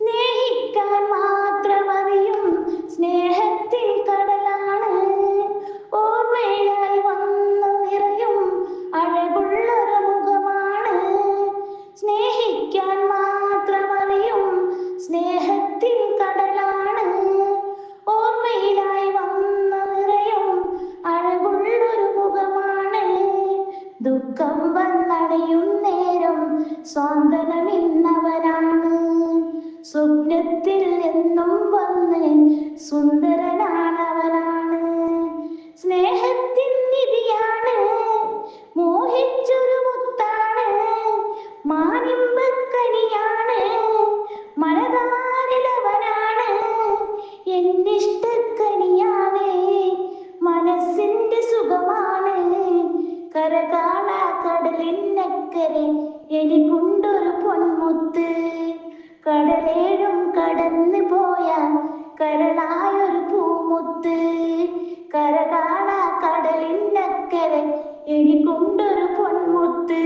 സ്നേഹിക്കാൻ മാത്രം അറിയും സ്നേഹത്തിൽ കടലാണ്. ഓർമ്മയായി വന്നു നിറയും അഴകുള്ളൊരു മുഖമാണ്. സ്നേഹിക്കാൻ മാത്രം അറിയും സ്നേഹത്തിൽ കടലാണ്. ഓർമ്മയിലായി വന്നു നിറയും അഴകുള്ളൊരു മുഖമാണ്. ദുഃഖം വന്നടയും നേരം സ്വാന്തനമിന്നവനാണ് സ്വപ്നത്തിൽ എന്നും വന്ന് സുന്ദരനാണവനാണ്. സ്നേഹത്തിൻ നിധിയാണ് മോഹിച്ചൊരു മുത്താണ് മാനിമ്പക്കനിയാണ് മനതാരിലവനാണ്. എന്നിഷ്ടക്കനിയാണ് മനസ്സിന്റെ സുഖമാണ്. കരകാണ കടലിനക്കരെ എനിക്കുണ്ടൊരു പൊന്മുത്ത്.